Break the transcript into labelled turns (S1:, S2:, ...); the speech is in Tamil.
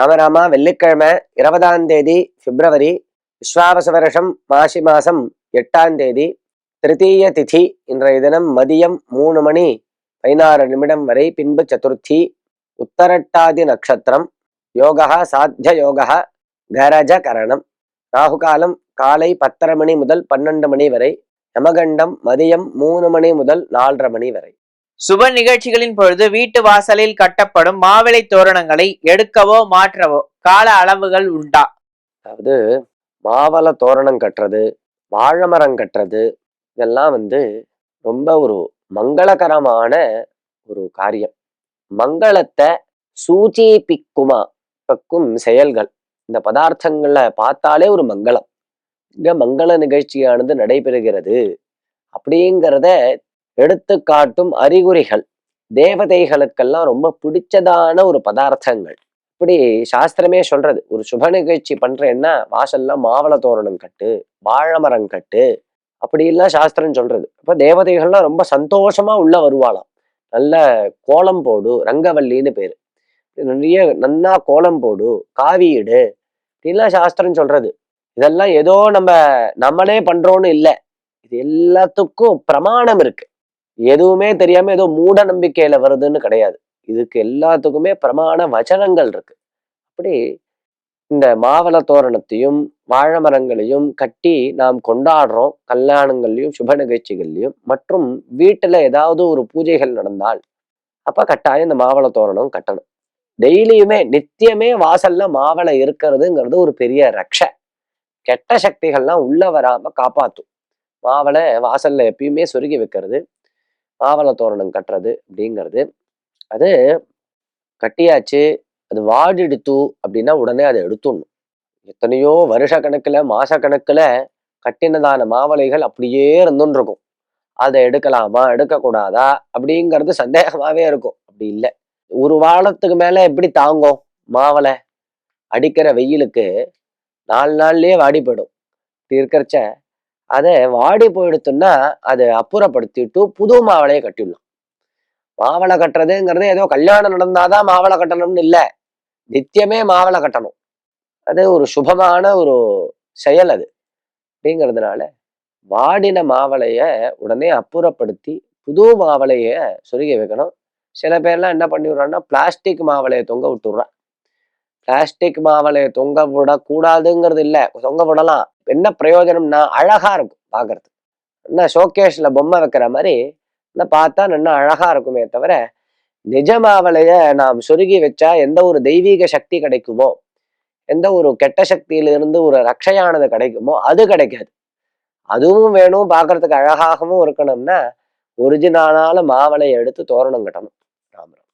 S1: ராமராமா வெள்ளிக்கிழமை இருபதாம் தேதி பிப்ரவரி விஸ்வாவச வருஷம் மாசி மாசம் எட்டாம் தேதி திருத்தீய திதி இன்றைய தினம் மதியம் மூணு மணி பதினாறு நிமிடம் வரை பின்பு சதுர்த்தி உத்தரட்டாதி நட்சத்திரம் யோகா சாத்திய யோகா கரஜ கரணம். ராகுகாலம் காலை பத்தரை மணி முதல் பன்னெண்டு மணி வரை. யமகண்டம் மதியம் மூணு மணி முதல் நாலரை மணி வரை.
S2: சுப நிகழ்ச்சிகளின் பொழுது வீட்டு வாசலில் கட்டப்படும் மாவிளை தோரணங்களை எடுக்கவோ மாற்றவோ கால அளவுகள் உண்டா?
S1: அதாவது மாவள தோரணம் கட்டுறது வாழைமரம் கட்டுறது இதெல்லாம் வந்து ரொம்ப ஒரு மங்களகரமான ஒரு காரியம். மங்களத்தை சூச்சிப்பிக்குமா பக்கும் செயல்கள். இந்த பதார்த்தங்களை பார்த்தாலே ஒரு மங்களம். இங்க மங்கள நிகழ்ச்சியானது நடைபெறுகிறது அப்படிங்கிறத எடுத்து காட்டும் அறிகுறிகள். தேவதைகளுக்கெல்லாம் ரொம்ப பிடிச்சதான ஒரு பதார்த்தங்கள். இப்படி சாஸ்திரமே சொல்றது. ஒரு சுப நிகழ்ச்சி பண்றேன்னா வாசல்ல மாவள தோரணம் கட்டு வாழைமரம் கட்டு அப்படிலாம் சாஸ்திரம் சொல்றது. அப்ப தேவதைகள்லாம் ரொம்ப சந்தோஷமா உள்ள வருவாளாம். நல்ல கோலம் போடு ரங்கவல்லின்னு பேரு. நிறைய நன்னா கோலம் போடு காவியிடு இப்படிலாம் சாஸ்திரம் சொல்றது. இதெல்லாம் ஏதோ நம்ம நம்மளே பண்றோம்னு இல்லை. இது எல்லாத்துக்கும் பிரமாணம் இருக்கு. எதுவுமே தெரியாம ஏதோ மூட நம்பிக்கையில வருதுன்னு கிடையாது. இதுக்கு எல்லாத்துக்குமே பிரமாண வச்சனங்கள் இருக்கு. அப்படி இந்த மாவள தோரணத்தையும் வாழை மரங்களையும் கட்டி நாம் கொண்டாடுறோம். கல்யாணங்கள்லையும் சுப நிகழ்ச்சிகள்லையும். மற்றும் வீட்டுல ஏதாவது ஒரு பூஜைகள் நடந்தால் அப்ப கட்டாயம் இந்த மாவள தோரணம் கட்டணும். டெய்லியுமே நித்தியமே வாசல்ல மாவளை இருக்கிறதுங்கிறது ஒரு பெரிய ரக்ஷ. கெட்ட சக்திகள்லாம் உள்ள வராம காப்பாத்தும். மாவளை வாசல்ல எப்பயுமே சொருகி வைக்கிறது. மாவள தோரணம் கட்டுறது அப்படிங்கிறது. அது கட்டியாச்சு அது வாடிடுத்து அப்படின்னா உடனே அதை எடுத்துடணும். எத்தனையோ வருஷ கணக்குல மாச கணக்கில் கட்டினதான மாவளைகள் அப்படியே இருந்துருக்கும் இருக்கும் அதை எடுக்கலாமா எடுக்கக்கூடாதா அப்படிங்கிறது சந்தேகமாகவே இருக்கும். அப்படி இல்லை. ஒரு வாரத்துக்கு மேலே எப்படி தாங்கும் மாவளை அடிக்கிற வெயிலுக்கு நாலு நாள்லயே வாடி போயிடும். இப்படி இருக்கிறச்ச அதை வாடி போயிடுத்துன்னா அதை அப்புறப்படுத்திட்டு புது மாவளையை கட்டிடலாம். மாவளை கட்டுறதுங்கிறது ஏதோ கல்யாணம் நடந்தாதான் மாவளை கட்டணும்னு இல்லை. நித்தியமே மாவளை கட்டணும். அது ஒரு சுபமான ஒரு செயல் அது. அப்படிங்கிறதுனால வாடின மாவளைய உடனே அப்புறப்படுத்தி புது மாவளைய சொருகி வைக்கணும். சில பேர்லாம் என்ன பண்ணி விடுறாங்கன்னா பிளாஸ்டிக் மாவளையை தொங்க விட்டுடுறான். பிளாஸ்டிக் மாவளையை தொங்க விடக்கூடாதுங்கிறது இல்லை. தொங்க விடலாம். என்ன பிரயோஜனம்னா அழகா இருக்கும் பார்க்கறது என்ன ஷோகேஷ்ல பொம்மை வைக்கிற மாதிரி என்ன பார்த்தா நல்லா அழகா இருக்குமே தவிர நிஜமாவலைய நாம் சுருகி வச்சா எந்த ஒரு தெய்வீக சக்தி கிடைக்குமோ எந்த ஒரு கெட்ட சக்தியிலிருந்து ஒரு ரக்ஷையானது கிடைக்குமோ அது கிடைக்காது. அதுவும் வேணும் பார்க்கறதுக்கு அழகாகவும் இருக்கணும்னா ஒரிஜினலான மாவளையை எடுத்து தோரணம் கட்டணும். ராமராம்